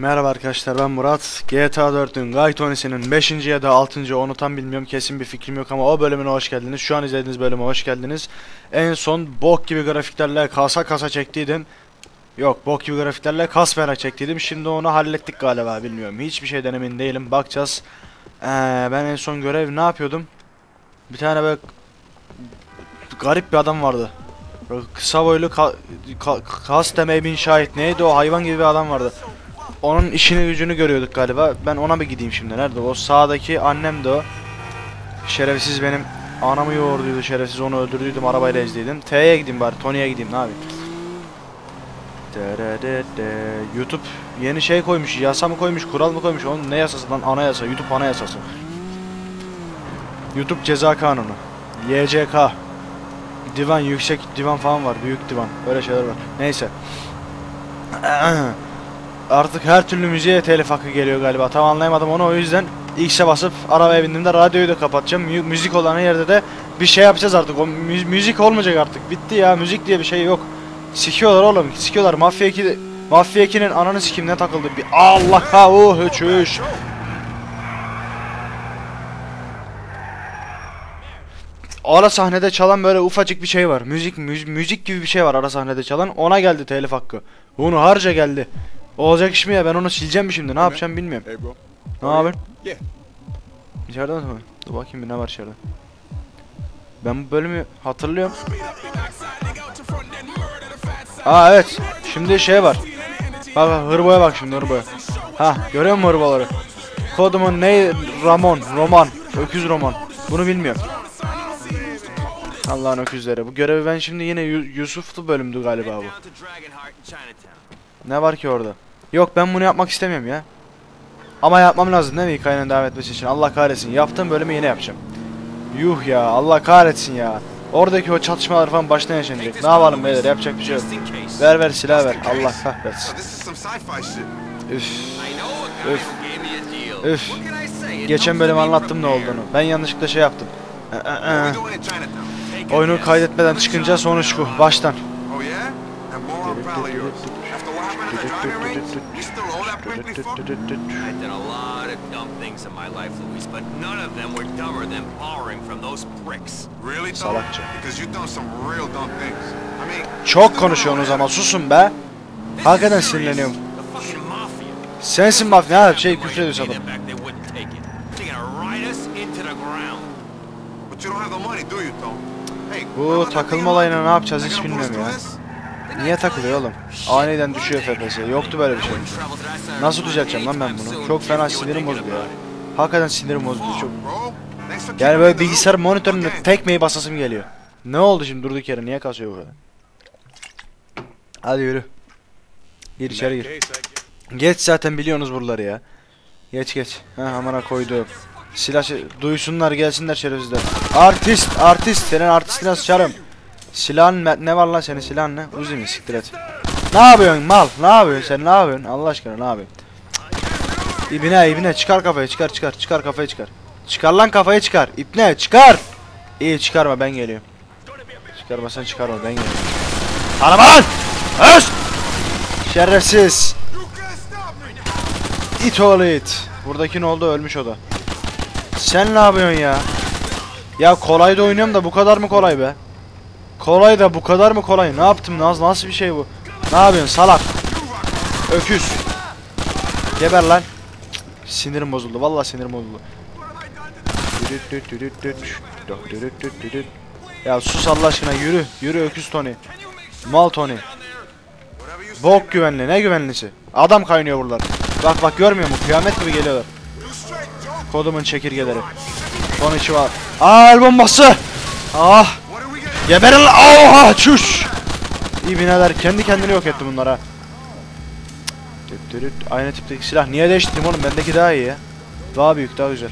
Merhaba arkadaşlar ben Murat. GTA 4'ün Guy Tony'sinin 5. ya da 6. onu tam bilmiyorum kesin bir fikrim yok ama o bölümüne hoş geldiniz. Şu an izlediğiniz bölüme hoş geldiniz. En son bok gibi grafiklerle kasa kasa çektiydim. Yok bok gibi grafiklerle kas merak çektiydim. Şimdi onu hallettik galiba bilmiyorum. Hiçbir şeyden emin değilim. Bakacağız. Ee, ben en son görev ne yapıyordum? Bir tane böyle garip bir adam vardı. Böyle kısa boylu ka, ka, custom ev inşa et neydi o hayvan gibi bir adam vardı. Onun işini gücünü görüyorduk galiba. Ben ona bir gideyim şimdi. Nerede? O sağdaki annem de o. Şerefsiz benim anamı yoğurduydu şerefsiz onu öldürdüydüm arabayla ezdiydim. T'ye gideyim bari Tony'ye gideyim ne yapayım. YouTube yeni şey koymuş yasa mı koymuş kural mı koymuş onun ne yasası lan anayasa YouTube anayasası. YouTube ceza kanunu. YCK. Divan yüksek divan falan var büyük divan böyle şeyler var. Neyse. Artık her türlü müziğe telif hakkı geliyor galiba. Tam anlayamadım onu o yüzden X'e basıp arabaya bindiğimde radyoyu da kapatacağım. Mü- müzik olan yerde de bir şey yapacağız artık. O mü- müzik olmayacak artık. Bitti ya. Müzik diye bir şey yok. Sikiyorlar oğlum. Sikiyorlar. Mafya 2 Mafya 2'nin ananı sikimine takıldı. Bir Allah ha uh çüş. Ara sahnede çalan böyle ufacık bir şey var. Müzik müz- müzik gibi bir şey var ara sahnede çalan. Ona geldi telif hakkı. Bunu harca geldi. Olacak iş mi ya? Ben onu sileceğim mi şimdi? Ne yapacağım bilmiyorum. Hey, bro. Ne haber? Yeah. İçeride mi? Dur bakayım bir ne var içeride. Ben bu bölümü hatırlıyorum. Aa evet. Şimdi şey var. Bak bak hırboya bak şimdi hırboya. Ha görüyor musun hırboları? Kodumun ne? Ramon. Roman. Öküz roman. Bunu bilmiyorum. Allah'ın öküzleri. Bu görevi ben şimdi yine Yu- Yusuf'lu bölümdü galiba bu. Ne var ki orada? Yok ben bunu yapmak istemiyorum ya. Ama yapmam lazım değil mi hikayenin devam etmesi için? Allah kahretsin. Yaptığım bölümü yine yapacağım. Yuh ya Allah kahretsin ya. Oradaki o çatışmalar falan baştan yaşanacak. Ne yapalım beyler yapacak bir şey yok. Ver ver silah ver. Allah kahretsin. Üf. Üf. Üf. Geçen bölüm anlattım ne olduğunu. Ben yanlışlıkla şey yaptım. Ee, in Chinatown? Oyunu kaydetmeden çıkınca sonuç bu. Baştan. I did a lot of dumb things in my life, Luis, but none of them were dumber than borrowing from those pricks. Really? Salakça. Because you done some real dumb things. I mean... Çok konuşuyorsunuz ama susun be. Hakikaten sinirleniyorum. The fucking mafia. Sensin bak ne her şey küfür ediyorsun adam. paid them back, they wouldn't take it. They're gonna ride us into the ground. But you don't have the money, do you, though? Hey, Bu takılma olayına ne yapacağız hiç bilmiyorum ya. Niye takılıyor oğlum? Aniden düşüyor FPS. Yoktu böyle bir şey. Nasıl düzelteceğim lan ben bunu? Çok fena sinirim bozuldu ya. Hakikaten sinirim bozuldu çok. Yani böyle bilgisayar Okay. tekmeyi basasım geliyor. Ne oldu şimdi durduk yere? Niye kasıyor bu kadar? Hadi yürü. Gir içeri gir. Geç zaten biliyorsunuz buraları ya. Geç geç. Ha amına koydu. Silah şe- duysunlar gelsinler şerefsizler. Artist artist senin artistine sıçarım. Silahın ne var lan senin silahın ne? Uzi mi siktir et. Ne yapıyorsun mal? Ne yapıyorsun sen ne yapıyorsun? Allah aşkına ne yapıyorsun? İbine ibine çıkar kafayı çıkar çıkar çıkar kafayı çıkar. Çıkar lan kafayı çıkar. İpne çıkar. İyi çıkarma ben geliyorum. Çıkarma sen çıkarma ben geliyorum. Tanıma lan! Öz! Şerefsiz. İt oğlu it. Buradaki ne oldu ölmüş o da. Sen ne yapıyorsun ya? Ya kolay da oynuyorum da bu kadar mı kolay be? Kolay da bu kadar mı kolay? Ne yaptım? Nasıl, nasıl bir şey bu? Ne yapıyorsun salak? Öküz. Geber lan. Cık, Sinirim bozuldu. Vallahi sinirim bozuldu. Ya sus Allah aşkına yürü. Yürü öküz Tony. Mal Tony. Bok güvenli. Ne güvenlisi? Adam kaynıyor buralar. Bak bak görmüyor mu? Kıyamet gibi geliyorlar. Kodumun çekirgeleri. Son içi var. Aa el bombası. Ah. Geberin lan. Oha çüş. İbneler kendi kendini yok etti bunlara. Aynı tipteki silah. Niye değiştireyim oğlum? Bendeki daha iyi. Daha büyük, daha güzel.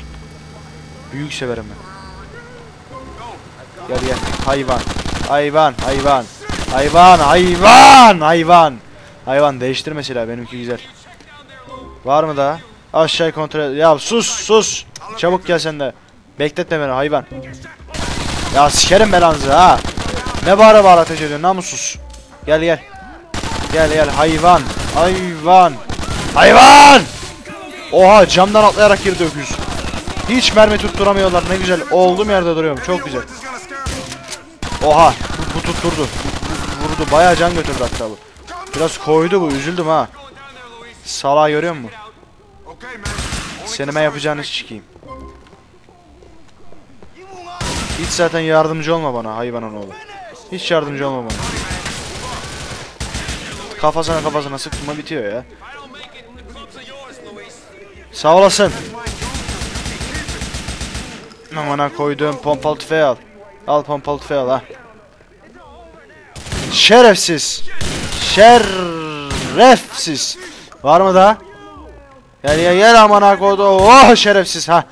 Büyük severim ben. Gel gel. Hayvan. Hayvan, hayvan. Hayvan, hayvan, hayvan. Hayvan değiştirme silah benimki güzel. Var mı daha? Aşağıya kontrol. Ya sus sus. Çabuk gel sen de. Bekletme beni hayvan. Ya sikerim belanızı ha. Ne bağıra bağıra ateş ediyorsun namussuz. Gel gel. Gel gel hayvan. Hayvan. Hayvan. Oha camdan atlayarak girdi öküz. Hiç mermi tutturamıyorlar ne güzel. Olduğum yerde duruyorum çok güzel. Oha bu, bu tutturdu. Bu- vurdu bayağı can götürdü hatta bu. Biraz koydu bu üzüldüm ha. Salağı görüyor musun? Senime yapacağını sikeyim. Hiç zaten yardımcı olma bana hayvanın oğlu. Hiç yardımcı olma bana. Kafasına kafasına sıktığıma bitiyor ya. Sağ olasın. Amına koyduğum pompalı tüfeği al. Al pompalı tüfeği al ha. Şerefsiz. Şerefsiz. Var mı daha? Gel gel gel amına koydu. Oh şerefsiz ha.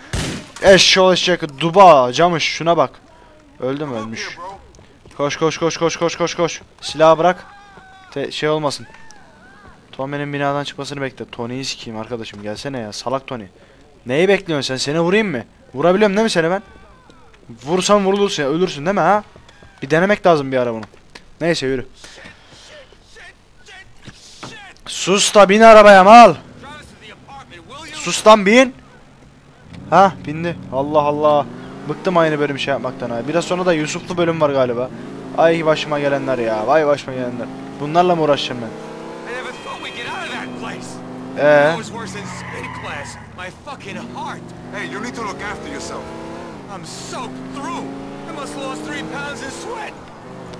Eşşoğlu eşek duba camış şuna bak. Öldü mü ölmüş. Koş koş koş koş koş koş koş. Silahı bırak. Te- şey olmasın. Tommy'nin binadan çıkmasını bekle. Tony'yi sikeyim arkadaşım gelsene ya salak Tony. Neyi bekliyorsun sen? Seni vurayım mı? Vurabiliyorum değil mi seni ben? Vursam vurulursun ya ölürsün değil mi ha? Bir denemek lazım bir ara bunu. Neyse yürü. Sus da bin arabaya mal. Sus lan bin. Ha bindi. Allah Allah. Bıktım aynı bölüm şey yapmaktan ha. Biraz sonra da Yusuflu bölüm var galiba. Ay başıma gelenler ya. Vay başıma gelenler. Bunlarla mı uğraşacağım ben? Ee, That was worse than spin class. My fucking heart. Hey, you need to look after yourself. I'm soaked through. I must have lost three pounds in sweat.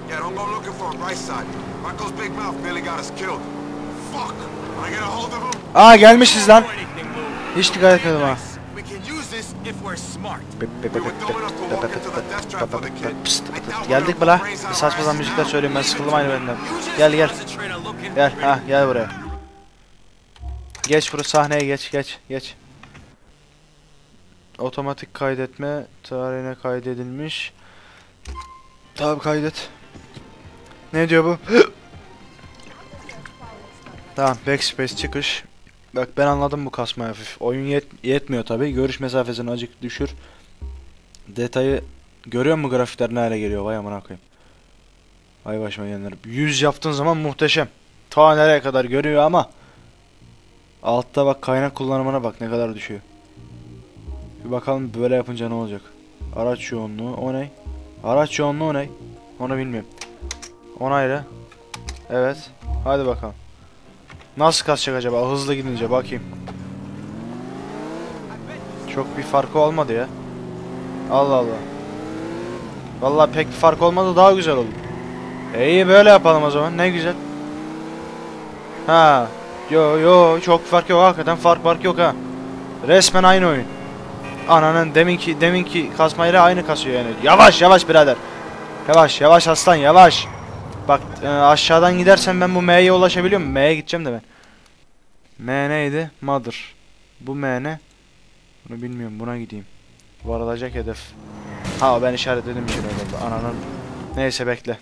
Yeah, don't go looking for him right side. Marco's big mouth nearly got us killed. Fuck! When I get a hold of him, aa gelmişiz lan. Hiç dikkat etmedim ha. One of Geldik mi la? Bir saçma sapan müzikler söyleyeyim ben sıkıldım aynı benden. Gel gel. Gel ha gel buraya. Geç buraya sahneye geç geç geç. Otomatik kaydetme tarihine kaydedilmiş. Tabi kaydet. Ne diyor bu? tamam backspace çıkış. Bak ben anladım bu kasma hafif. Oyun yet- yetmiyor tabi. Görüş mesafesini acık düşür. Detayı görüyor musun grafikler ne hale geliyor? Vay amına koyayım. Vay başıma gelenler. 100 yaptığın zaman muhteşem. Ta nereye kadar görüyor ama altta bak kaynak kullanımına bak ne kadar düşüyor. Bir bakalım böyle yapınca ne olacak. Araç yoğunluğu o ne? Araç yoğunluğu o ne? Onu bilmiyorum. Onayla. Evet. Hadi bakalım. Nasıl kasacak acaba hızlı gidince bakayım. Çok bir farkı olmadı ya. Allah Allah. Vallahi pek bir fark olmadı daha güzel oldu. E iyi böyle yapalım o zaman ne güzel. Ha. Yo yo çok fark yok hakikaten fark fark yok ha. Resmen aynı oyun. Ananın deminki deminki kasmayla aynı kasıyor yani. Yavaş yavaş birader. Yavaş yavaş aslan yavaş. Bak e, aşağıdan gidersen ben bu M'ye ulaşabiliyor muyum? M'ye gideceğim de ben. M neydi? Mother. Bu M ne? Bunu bilmiyorum buna gideyim. Varılacak hedef. Ha ben işaretledim bir şey oldu. Ananın. Neyse bekle.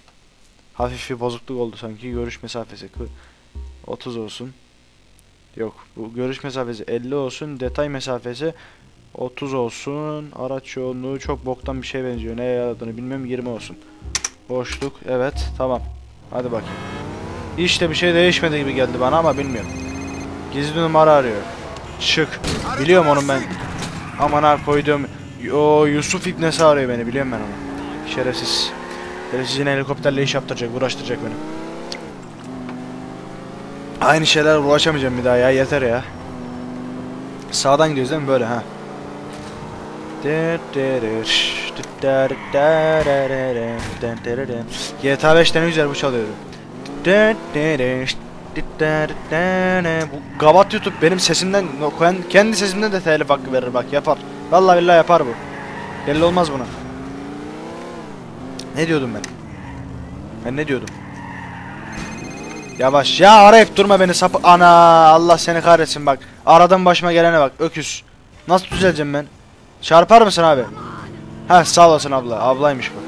Hafif bir bozukluk oldu sanki. Görüş mesafesi kı- 30 olsun. Yok. Bu görüş mesafesi 50 olsun. Detay mesafesi 30 olsun. Araç yoğunluğu çok boktan bir şey benziyor. Neye yaradığını bilmiyorum. 20 olsun. Boşluk. Evet. Tamam. Hadi bakayım. De bir şey değişmedi gibi geldi bana ama bilmiyorum. Gizli numara arıyor. Şık. Biliyorum onun ben. Aman ha koyduğum. O Yusuf İbnesi arıyor beni. Biliyorum ben onu. Şerefsiz. Şerefsiz yine helikopterle iş yaptıracak. Uğraştıracak beni. Aynı şeyler uğraşamayacağım bir daha ya. Yeter ya. Sağdan gidiyoruz değil mi? Böyle ha. GTA 5'te ne güzel bu çalıyordu. Bu Gavat YouTube benim sesimden kendi sesimden de telif hakkı verir bak yapar. Vallahi billahi yapar bu. Belli olmaz buna. Ne diyordum ben? Ben ne diyordum? Yavaş. Ya arayıp durma beni sapı. Ana Allah seni kahretsin bak. Aradan başıma gelene bak. Öküz. Nasıl düzeleceğim ben? Çarpar mısın abi? Ha sağ olasın abla. Ablaymış bu.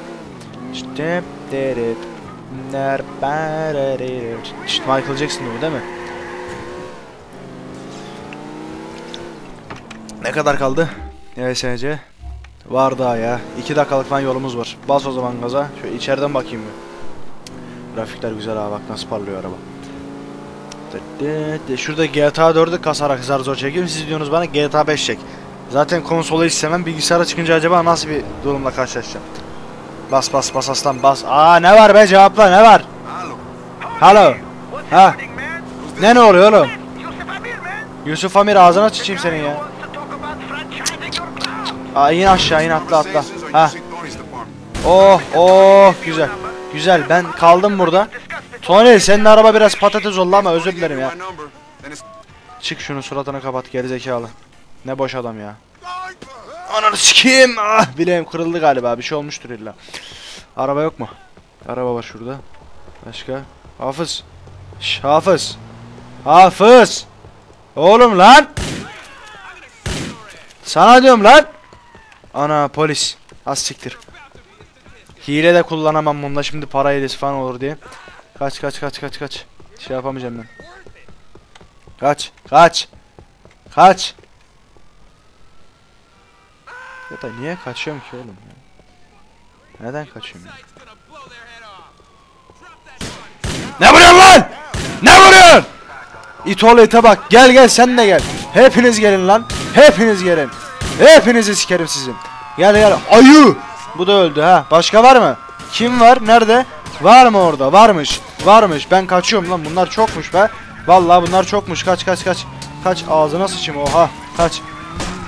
İşte Michael Jackson bu değil mi? Ne kadar kaldı? YSC. Var daha ya. 2 dakikalık falan yolumuz var. Bas o zaman gaza. Şöyle içeriden bakayım bir. Grafikler güzel ha bak nasıl parlıyor araba. Şurada GTA 4'ü kasarak zar zor çekiyorum. Siz diyorsunuz bana GTA 5 çek. Zaten konsolu istemem. Bilgisayara çıkınca acaba nasıl bir durumla karşılaşacağım? Bas bas bas aslan bas. Aa ne var be cevapla ne var? Hello. Ha ne ne oluyor oğlum? Yusuf Amir, ağzına sıçayım senin ya. Aa in aşağı in atla atla. Ha oh oh güzel. Güzel ben kaldım burada. Tony senin araba biraz patates oldu ama özür dilerim ya. Çık şunu suratına kapat gerizekalı. Ne boş adam ya. Ananı sikeyim. Ah bileğim kırıldı galiba. Bir şey olmuştur illa. Araba yok mu? Araba var şurada. Başka? Hafız. Şş, Hafız. Hafız. Oğlum lan. Sana diyorum lan. Ana polis. Az siktir. Hile de kullanamam bunda şimdi para hilesi falan olur diye. Kaç kaç kaç kaç kaç. Şey yapamayacağım ben. Kaç. Kaç. Kaç. Ya da niye kaçıyorum ki oğlum ya? Neden kaçıyorum ya? Ne vuruyorsun lan? Ne vuruyorsun? İt ite bak. Gel gel sen de gel. Hepiniz gelin lan. Hepiniz gelin. Hepinizi sikerim sizin. Gel gel. Ayı. Bu da öldü ha. Başka var mı? Kim var? Nerede? Var mı orada? Varmış. Varmış. Ben kaçıyorum lan. Bunlar çokmuş be. Vallahi bunlar çokmuş. Kaç kaç kaç. Kaç ağzına sıçayım. Oha. Kaç.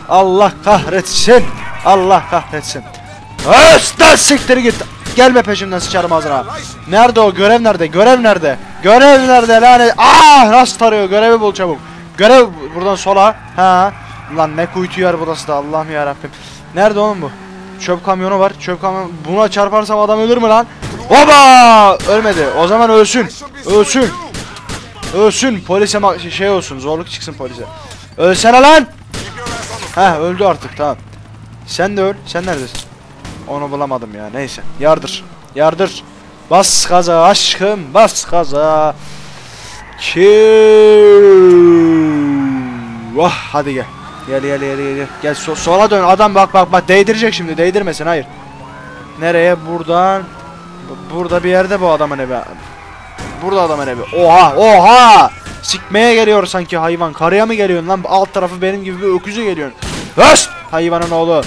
Allah kahretsin. Allah kahretsin. Östen siktir git. Gelme peşimden sıçarım ağzına. Nerede o? Görev nerede? Görev nerede? Görev nerede lanet? Aa nasıl tarıyor? Görevi bul çabuk. Görev buradan sola. Ha. Lan ne kuytu yer burası da Allah'ım ya Rabbim. Nerede oğlum bu? Çöp kamyonu var. Çöp kamyonu. Buna çarparsam adam ölür mü lan? Oba! Ölmedi. O zaman ölsün. Ölsün. Ölsün. Polise şey olsun. Zorluk çıksın polise. Ölsene lan. Heh öldü artık tamam. Sen de öl. Sen neredesin? Onu bulamadım ya. Neyse. Yardır. Yardır. Bas gaza aşkım. Bas gaza. Ki. Vah hadi gel. Gel gel gel gel. Gel, gel so- sola dön. Adam bak bak bak değdirecek şimdi. Değdirmesin hayır. Nereye? Buradan. Bu- Burada bir yerde bu adamın evi. Burada adamın evi. Oha oha. Sikmeye geliyor sanki hayvan. Karıya mı geliyorsun lan? Alt tarafı benim gibi bir öküze geliyorsun. Höst! Hayvanın oğlu.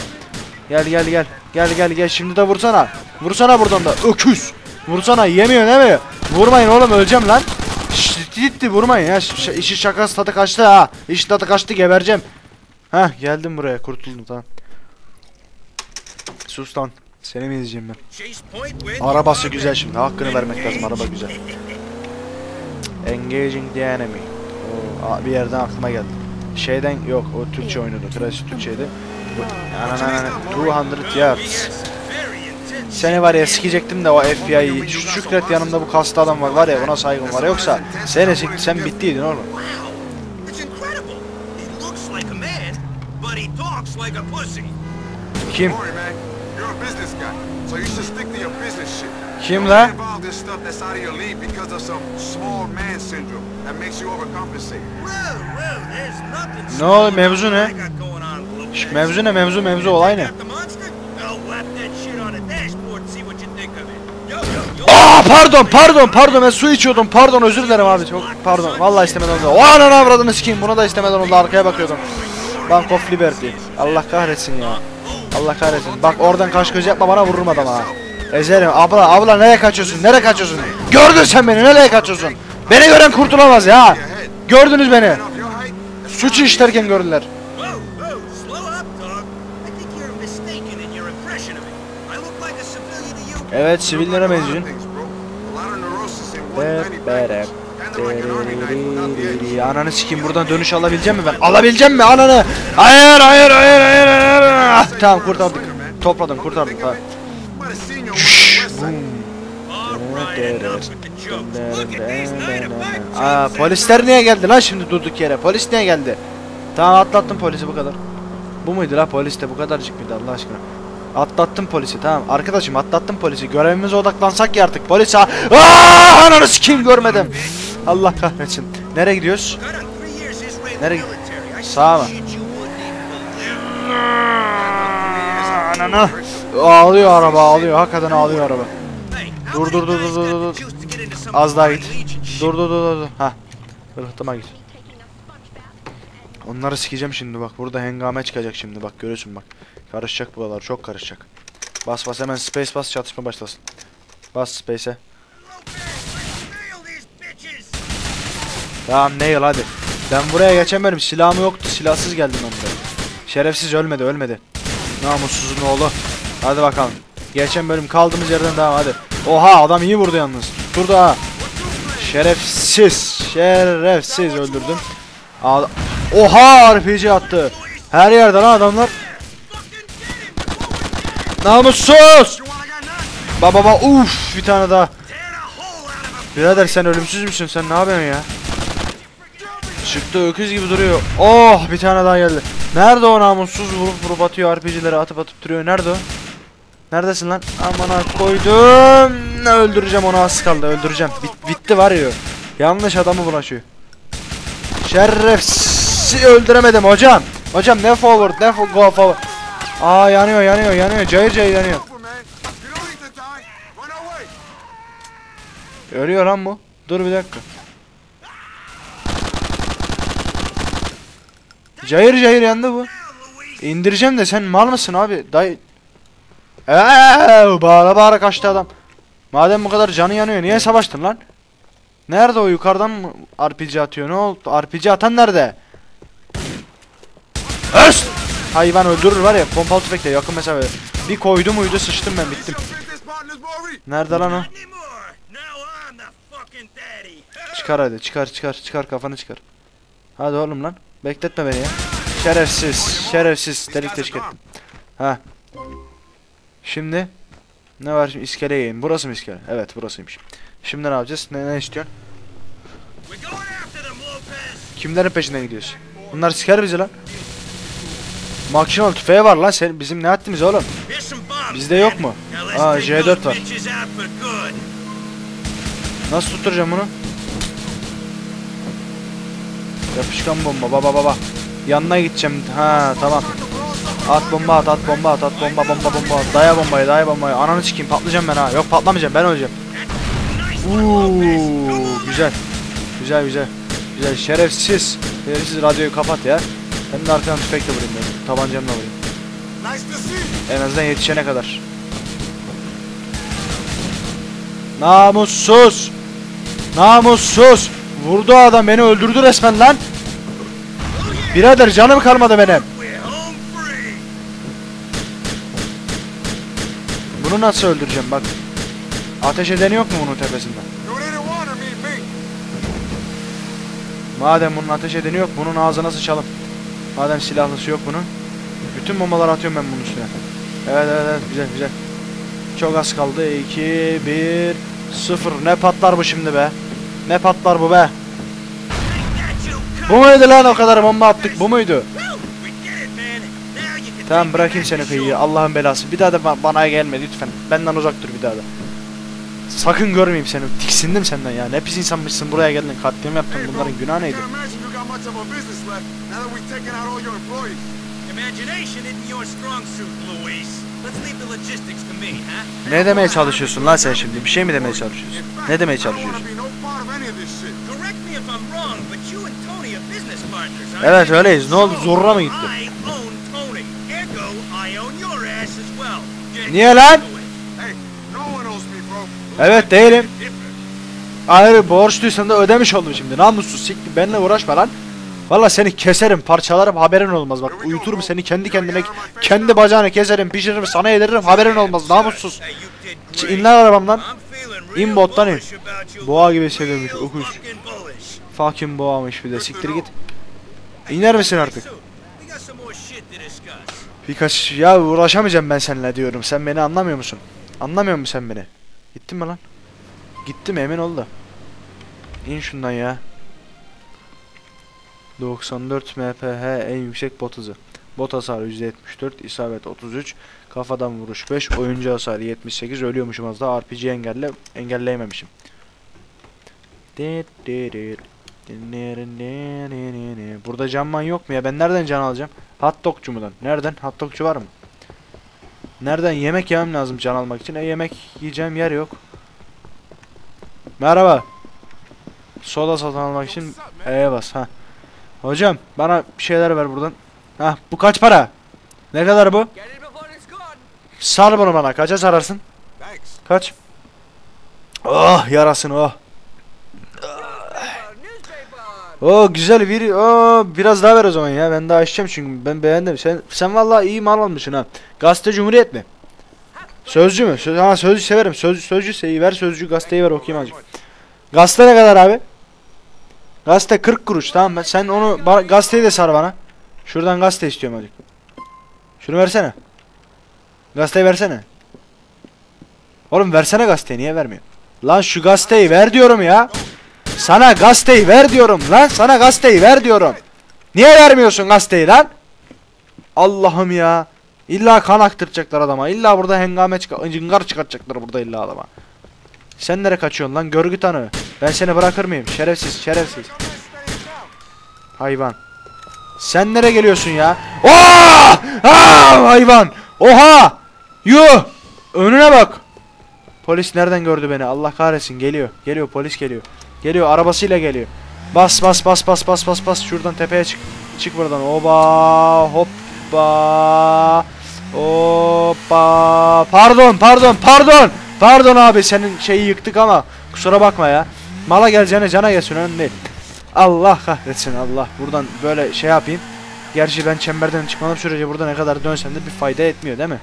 Gel gel gel. Gel gel gel. Şimdi de vursana. Vursana buradan da. Öküz. Vursana. Yemiyor değil mi? Vurmayın oğlum öleceğim lan. Ciddi vurmayın ya. Ş- işi şakası tadı kaçtı ha. İş tadı kaçtı gebereceğim. Heh geldim buraya kurtuldum tamam. Sus lan. Seni mi izleyeceğim ben? Arabası güzel şimdi. Hakkını vermek lazım. Araba güzel. Engaging the enemy. Oo, bir yerden aklıma geldi. Şeyden yok. O Türkçe oynuyordu. Klasik Türkçeydi. Bu- Ananana, 200 yards. Seni var ya sikecektim de o FBI'yi. Şu Şükret yanımda bu kaslı adam var. Var ya ona saygım var. Yoksa seni sikti sen bittiydin oğlum. Kim? You're a business guy, so you should stick to your business shit. Kim la? Ne oldu, mevzu ne? Şş, mevzu ne mevzu mevzu olay ne? Aa pardon pardon pardon ben su içiyordum pardon özür dilerim abi çok pardon vallahi istemeden oldu. O ananı avradını sikeyim buna da istemeden oldu arkaya bakıyordum. Bank of Liberty. Allah kahretsin ya. Allah kahretsin. Bak oradan kaş göz yapma bana vururum adam ha. Ezerim abla abla nereye kaçıyorsun nereye kaçıyorsun? Gördün sen beni nereye kaçıyorsun? Beni gören kurtulamaz ya. Gördünüz beni. Suçu işlerken gördüler. Evet sivillere benziyorsun. Ananı sikeyim buradan dönüş alabileceğim mi ben? Alabileceğim mi ananı? Hayır hayır hayır hayır hayır. Ah, tamam kurtardık. Topladım kurtardım tamam. Aa, polisler niye geldi lan şimdi durduk yere? Polis niye geldi? Tamam atlattım polisi bu kadar. Bu muydu la polis de bu kadarcık mıydı Allah aşkına? Atlattım polisi tamam. Arkadaşım atlattım polisi. Görevimize odaklansak ya artık. Polis ha. Aa, ananı sikeyim görmedim. Allah kahretsin. Nereye gidiyoruz? Nereye- Sağa mı? Ananı. Ağlıyor araba ağlıyor. Hakikaten ağlıyor araba. Dur dur dur dur dur dur. Az daha git. Dur dur dur dur. Ha. Rıhtıma git. Onları sikeceğim şimdi bak. Burada hengame çıkacak şimdi bak görüyorsun bak. Karışacak buralar çok karışacak. Bas bas hemen space bas çatışma başlasın. Bas space'e. Nail. Tamam Neil hadi. Ben buraya geçemedim. Silahım yoktu. Silahsız geldim ben buraya. Şerefsiz ölmedi ölmedi. Namussuzun oğlu. Hadi bakalım. Geçen bölüm kaldığımız yerden devam hadi. Oha adam iyi vurdu yalnız. Ha. Şerefsiz. Şerefsiz öldürdüm. Aa, Oha RPG attı. Her yerde lan adamlar. Namussuz. Baba baba uf bir tane daha. Birader sen ölümsüz müsün? Sen ne yapıyorsun ya? Çıktı öküz gibi duruyor. Oh bir tane daha geldi. Nerede o namussuz vurup vurup atıyor RPG'leri atıp atıp duruyor. Nerede o? Neredesin lan? Amana koydum. Öldüreceğim onu az kaldı. Öldüreceğim. Bit, bitti var ya. Yanlış adamı bulaşıyor. Şerefsiz öldüremedim hocam. Hocam ne forward ne fo- go forward. Aa yanıyor yanıyor yanıyor. Cayır cayır yanıyor. Ölüyor lan bu. Dur bir dakika. Cayır cayır yandı bu. İndireceğim de sen mal mısın abi? Dayı. Eee, bağıra bağıra kaçtı adam. Madem bu kadar canı yanıyor niye savaştın lan? Nerede o yukarıdan mı RPG atıyor? Ne oldu? RPG atan nerede? Öst! Hayvan öldürür var ya pompalı tüfekle yakın mesafe. Bir koydu muydu sıçtım ben bittim. Nerede lan o? Çıkar hadi çıkar çıkar çıkar kafanı çıkar. Hadi oğlum lan. Bekletme beni ya. Şerefsiz şerefsiz delik deşik ettim. Ha. Şimdi ne var şimdi iskeleye in. Burası mı iskele? Evet burasıymış. Şimdi ne yapacağız? Ne, ne istiyorsun? Kimlerin peşinden gidiyorsun? Bunlar siker bizi lan. Makinalı tüfeği var lan sen bizim ne haddimiz oğlum? Bizde yok mu? Aa take J4 those var. Nasıl tutturacağım bunu? Yapışkan bomba baba baba. Yanına gideceğim. Ha tamam. At bomba at at bomba at at bomba bomba bomba. Daya bombayı daya bombayı. Ananı sikeyim patlayacağım ben ha. Yok patlamayacağım ben öleceğim. Uuu güzel. Güzel güzel. Güzel şerefsiz. Şerefsiz radyoyu kapat ya. Ben de arkadan tüfekle vurayım ben. Tabancamla vurayım. En azından yetişene kadar. Namussuz. Namussuz. Vurdu adam beni öldürdü resmen lan. Birader canım kalmadı benim. Bunu nasıl öldüreceğim bak. Ateş edeni yok mu bunun tepesinde? You didn't want to meet me. Madem bunun ateş edeni yok bunun ağzına sıçalım. Madem silahlısı yok bunun. Bütün bombaları atıyorum ben bunun üstüne. Evet evet evet güzel güzel. Çok az kaldı. 2, 1, 0. Ne patlar bu şimdi be? Ne patlar bu be? Bu muydu lan o kadar bomba attık bu muydu? We get it, man. Now you can Tamam bırakayım seni kıyıya. Allah'ın belası. Bir daha da ba- bana gelme lütfen. Benden uzak dur bir daha da. Sakın görmeyeyim seni. Tiksindim senden ya. Ne pis insanmışsın buraya geldin. Katliam yaptın. Bunların günahı neydi? Ne demeye çalışıyorsun lan sen şimdi? Bir şey mi demeye çalışıyorsun? Ne demeye çalışıyorsun? Evet öyleyiz. Ne oldu? So, Zorla mı gitti? I own Tony. Ergo, I own your ass as well. Get Niye lan? Evet değilim. Ayrı borçluysan da ödemiş oldum şimdi. Namussuz siktir benimle uğraşma lan. Valla seni keserim, parçalarım haberin olmaz bak. Uyuturum seni kendi kendime, kendi bacağını keserim, pişiririm, sana yediririm haberin olmaz. Namussuz. Hey, you did Ç- great. İn lan arabamdan. İn bottan in. Boğa gibi fucking bullish. Fucking boğamış bir de siktir git. İner misin artık? We got some more shit to discuss. Birkaç ya uğraşamayacağım ben seninle diyorum. Sen beni anlamıyor musun? Anlamıyor musun sen beni? Gittin mi lan? Gitti mi emin ol da. İn şundan ya. 94 mph en yüksek bot hızı. Bot hasarı %74, isabet 33, kafadan vuruş 5, oyuncu hasarı 78, ölüyormuşum az daha RPG engelle engelleyememişim. Burada canman yok mu ya? Ben nereden can alacağım? Hot dogcu mudan? Nereden? Hot dogcu var mı? Nereden? Yemek yemem lazım can almak için. E yemek yiyeceğim yer yok. Merhaba. Soda satın almak için E'ye bas ha. Hocam bana bir şeyler ver buradan. Ha bu kaç para? Ne kadar bu? Sar bunu bana. Kaça sararsın? Kaç? Oh yarasın oh. Oh güzel bir oh, biraz daha ver o zaman ya. Ben daha açacağım çünkü ben beğendim. Sen sen vallahi iyi mal almışsın ha. Gazete Cumhuriyet mi? Sözcü mü? Söz, ha sözcü severim. Söz, sözcü seyi ver sözcü gazeteyi ver okuyayım azıcık. Gazete ne kadar abi? Gazete 40 kuruş tamam ben sen onu gazeteyi de sar bana. Şuradan gazete istiyorum azıcık. Şunu versene. Gazeteyi versene. Oğlum versene gazeteyi niye vermiyor? Lan şu gazeteyi ver diyorum ya. Sana gazeteyi ver diyorum lan. Sana gazeteyi ver diyorum. Niye vermiyorsun gazeteyi lan? Allah'ım ya. İlla kan aktıracaklar adama. İlla burada hengame çık cıngar çıkartacaklar burada illa adama. Sen nereye kaçıyorsun lan görgü tanığı? Ben seni bırakır mıyım? Şerefsiz, şerefsiz. Hayvan. Sen nereye geliyorsun ya? Oha! Aa, hayvan. Oha! Yuh! Önüne bak. Polis nereden gördü beni? Allah kahretsin. Geliyor. Geliyor polis geliyor. Geliyor arabasıyla geliyor. Bas bas bas bas bas bas bas. Şuradan tepeye çık. Çık buradan. Oba hoppa. Hoppa. Pardon pardon pardon. Pardon abi senin şeyi yıktık ama kusura bakma ya. Mala geleceğine cana gelsin önemli değil. Allah kahretsin Allah. Buradan böyle şey yapayım. Gerçi ben çemberden çıkmadığım sürece burada ne kadar dönsem de bir fayda etmiyor değil mi?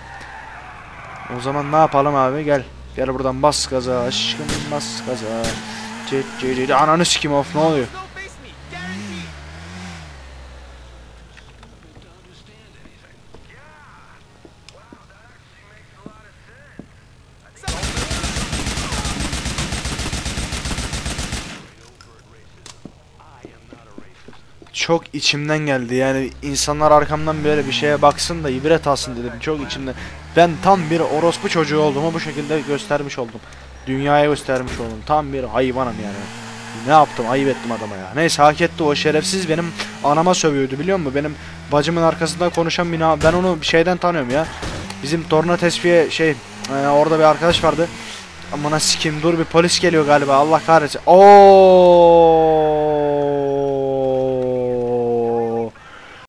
O zaman ne yapalım abi gel. Gel buradan bas gaza aşkım bas gaza. Cet cet ananı sikim of ne oluyor? Çok içimden geldi yani insanlar arkamdan böyle bir şeye baksın da ibret alsın dedim çok içimden. Ben tam bir orospu çocuğu olduğumu bu şekilde göstermiş oldum. Dünyaya göstermiş oldum. Tam bir hayvanım yani. Ne yaptım ayıp ettim adama ya. Neyse hak etti o şerefsiz benim anama sövüyordu biliyor musun? Benim bacımın arkasında konuşan bir na- ben onu bir şeyden tanıyorum ya. Bizim torna tesviye şey e, orada bir arkadaş vardı. Amına sikim dur bir polis geliyor galiba Allah kahretsin. Oo